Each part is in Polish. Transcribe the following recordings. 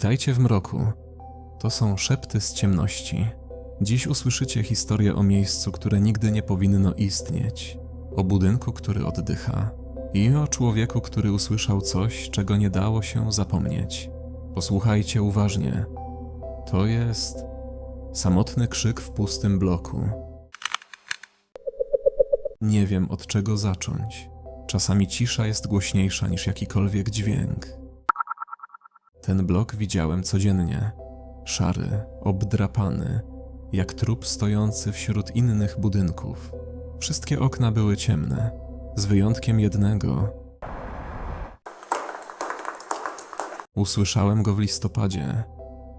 Witajcie w mroku. To są szepty z ciemności. Dziś usłyszycie historię o miejscu, które nigdy nie powinno istnieć, o budynku, który oddycha i o człowieku, który usłyszał coś, czego nie dało się zapomnieć. Posłuchajcie uważnie. To jest samotny krzyk w pustym bloku. Nie wiem od czego zacząć. Czasami cisza jest głośniejsza niż jakikolwiek dźwięk. Ten blok widziałem codziennie. Szary, obdrapany, jak trup stojący wśród innych budynków. Wszystkie okna były ciemne, z wyjątkiem jednego. Usłyszałem go w listopadzie.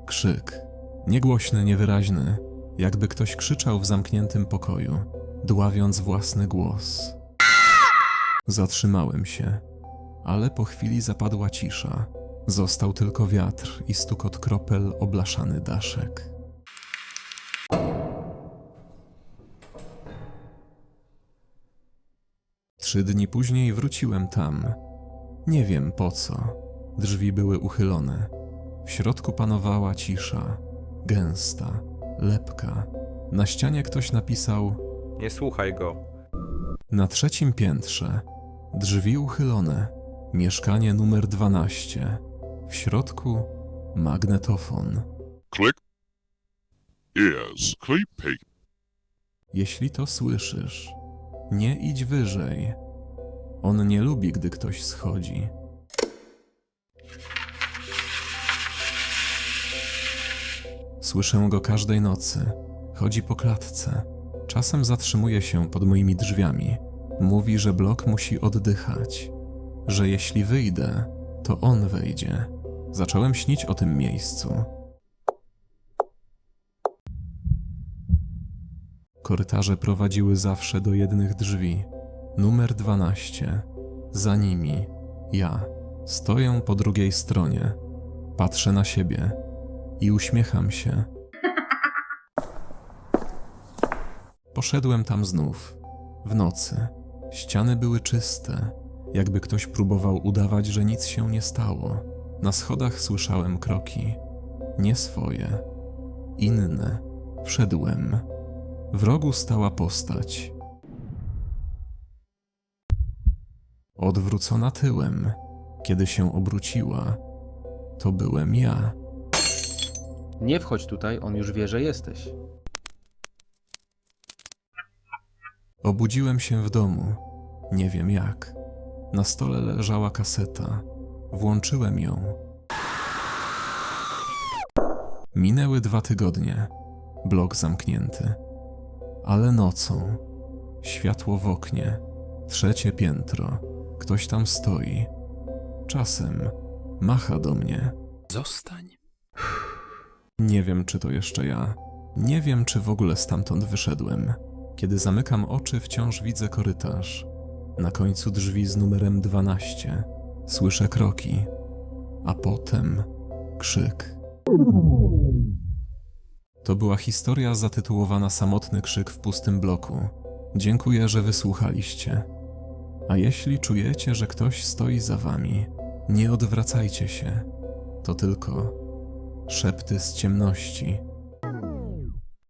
Krzyk. Niegłośny, niewyraźny, jakby ktoś krzyczał w zamkniętym pokoju, dławiąc własny głos. Zatrzymałem się, ale po chwili zapadła cisza. Został tylko wiatr i stukot kropel o blaszany daszek. Trzy dni później wróciłem tam. Nie wiem po co. Drzwi były uchylone. W środku panowała cisza, gęsta, lepka. Na ścianie ktoś napisał Nie słuchaj go. na trzecim piętrze. Drzwi uchylone. Mieszkanie numer 12. W środku magnetofon. Click is creepy. Jeśli to słyszysz, nie idź wyżej. On nie lubi, gdy ktoś schodzi. Słyszę go każdej nocy. Chodzi po klatce. Czasem zatrzymuje się pod moimi drzwiami. Mówi, że blok musi oddychać. Że jeśli wyjdę, to on wejdzie. Zacząłem śnić o tym miejscu. Korytarze prowadziły zawsze do jednych drzwi. Numer 12. Za nimi ja. Stoję po drugiej stronie. Patrzę na siebie i uśmiecham się. Poszedłem tam znów. W nocy. Ściany były czyste, jakby ktoś próbował udawać, że nic się nie stało. Na schodach słyszałem kroki. Nie swoje. Inne. Wszedłem. W rogu stała postać. Odwrócona tyłem, kiedy się obróciła, to byłem ja. Nie wchodź tutaj, on już wie, że jesteś. Obudziłem się w domu, nie wiem jak. Na stole leżała kaseta. Włączyłem ją. Minęły dwa tygodnie. Blok zamknięty. Ale nocą. Światło w oknie. Trzecie piętro. Ktoś tam stoi. Czasem macha do mnie. Zostań. Nie wiem, czy to jeszcze ja. Nie wiem, czy w ogóle stamtąd wyszedłem. Kiedy zamykam oczy, wciąż widzę korytarz. Na końcu drzwi z numerem 12 słyszę kroki, a potem krzyk. To była historia zatytułowana Samotny krzyk w pustym bloku. Dziękuję, że wysłuchaliście. A jeśli czujecie, że ktoś stoi za wami, nie odwracajcie się. To tylko szepty z ciemności